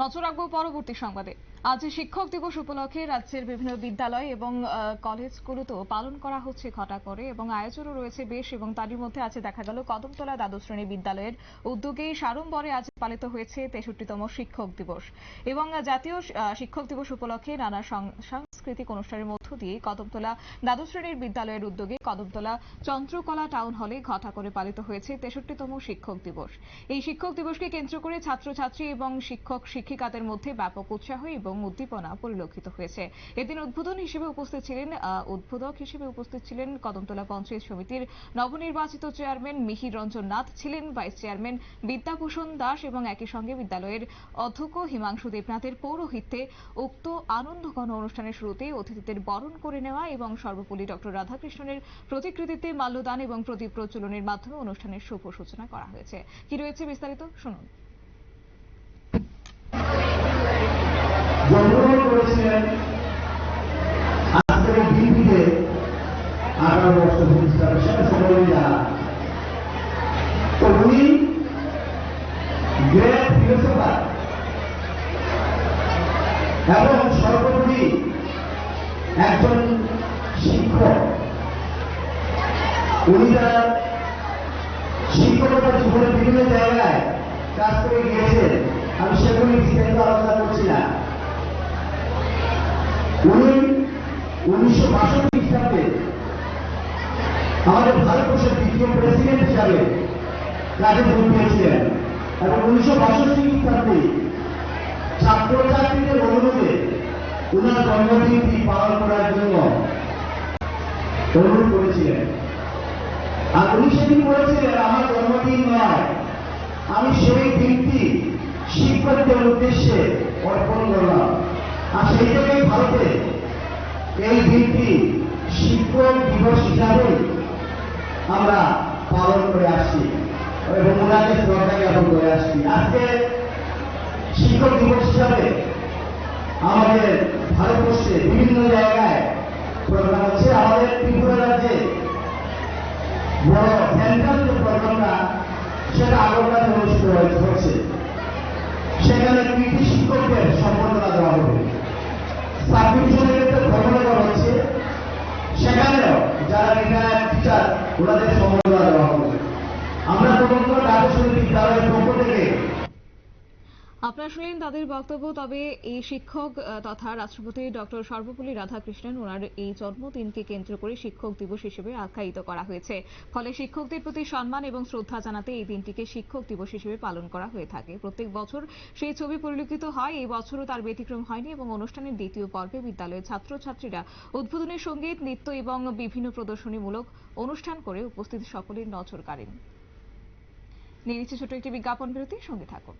নজর রাখব পরবর্তী সংবাদে। আজ শিক্ষক দিবস উপলক্ষে রাজ্যের বিভিন্ন বিদ্যালয় এবং কলেজগুলোতেও পালন করা হচ্ছে ঘটা করে এবং আয়োজনও রয়েছে বেশ এবং তারই মধ্যে আছে দেখা গেল কদমতলা দ্বাদশ শ্রেণি বিদ্যালয়ের উদ্যোগেই সাড়ম্বরে আজ পালিত হয়েছে তেষট্টিতম শিক্ষক দিবস। এবং জাতীয় শিক্ষক দিবস উপলক্ষে নানা সাংস্কৃতিক অনুষ্ঠানের মধ্য দিয়ে কদমতলা দ্বাদশ শ্রেণির বিদ্যালয়ের উদ্যোগে কদমতলা চন্দ্রকলা টাউন হলে ঘটা করে পালিত হয়েছে তেষট্টিতম শিক্ষক দিবস। এই শিক্ষক দিবসকে কেন্দ্র করে ছাত্রছাত্রী এবং শিক্ষক শিক্ষিকাদের মধ্যে ব্যাপক উৎসাহ এবং উদ্দীপনা পরিলক্ষিত হয়েছে। এদিন উদ্বোধন হিসেবে উপস্থিত ছিলেন উদ্বোধক হিসেবে উপস্থিত ছিলেন কদমতলা পঞ্চায়েত সমিতির নবনির্বাচিত চেয়ারম্যান মিহির রঞ্জন নাথ, ছিলেন ভাইস চেয়ারম্যান বিদ্যাভূষণ দাস এবং একই সঙ্গে বিদ্যালয়ের অধ্যক্ষ হিমাংশু দেবনাথের পৌরোহিত্যে উক্ত আনন্দঘন অনুষ্ঠানের শুরুতেই অতিথিদের বরণ করে নেওয়া এবং সর্বপল্লী ডক্টর রাধাকৃষ্ণনের প্রতিকৃতিতে মাল্যদান এবং প্রদীপ প্রজ্বলনের মাধ্যমে অনুষ্ঠানের শুভ সূচনা করা হয়েছে। কি রয়েছে বিস্তারিত? শুনুন। এবং সর্বোপরি একজন শিক্ষক। উনি তার শিক্ষকতার জীবনের বিভিন্ন জায়গায় কাজ করে গিয়েছেন। আমি সেগুলি বিস্তারিত আলোচনা করছি না। উনি উনিশশো বাষট্টি খ্রিস্টাব্দে আমাদের ভারতবর্ষের দ্বিতীয় প্রেসিডেন্ট হিসাবে কাজে যোগ দিয়েছিলেন এবং উনিশশো বাষট্টি খ্রিস্টাব্দে ছাত্রছাত্রীদের অনুরোধে উনার জন্মদিনটি পালন করার জন্য অনুরোধ করেছিলেন। আর উনি সেদিন বলেছিলেন, আমার জন্মদিন নয়। আমি সেই দিনটি শিক্ষকদের উদ্দেশ্যে অর্পণ করলাম। আর সেই থেকেই ভারতে এই দিনটি শিক্ষক দিবস হিসাবে আমরা পালন করে আসছি এবং ওনাকে শ্রদ্ধা জ্ঞাপন করে আসছি। আজকে শিক্ষক দিবস হিসাবে আমাদের ভারতবর্ষে বিভিন্ন জায়গায়। প্রোগ্রাম হচ্ছে আমাদের ত্রিপুরা রাজ্যে। বড় সেন্ট্রাল যে প্রোগ্রামটা, সেটা আগরতলাতে অনুষ্ঠিত হচ্ছে। সেখানে কৃতি শিক্ষকদের সম্বর্ধনা দেওয়া হবে। হচ্ছে। আমরা প্রবন্ধ দ্বাদশ বিদ্যালয়ের পক্ষ থেকে আপনারা শুনলেন তাদের বক্তব্য, তবে এই শিক্ষক তথা রাষ্ট্রপতি ডক্টর সর্বপল্লী রাধাকৃষ্ণন ওনার এই জন্মদিনকে কেন্দ্র করে শিক্ষক দিবস হিসেবে আখ্যায়িত করা হয়েছে। ফলে শিক্ষকদের প্রতি সম্মান এবং শ্রদ্ধা জানাতে এই দিনটিকে শিক্ষক দিবস হিসেবে পালন করা হয়ে থাকে। প্রত্যেক বছর সেই ছবি পরিলক্ষিত হয়। এই বছরও তার ব্যতিক্রম হয়নি এবং অনুষ্ঠানের দ্বিতীয় পর্বে বিদ্যালয়ের ছাত্রছাত্রীরা উদ্বোধনী সংগীত নৃত্য এবং বিভিন্ন প্রদর্শনীমূলক অনুষ্ঠান করে উপস্থিত সকলের নজর কাড়েন। নিয়ে ছোট একটি বিজ্ঞাপন বিরতি। সঙ্গে থাকুন।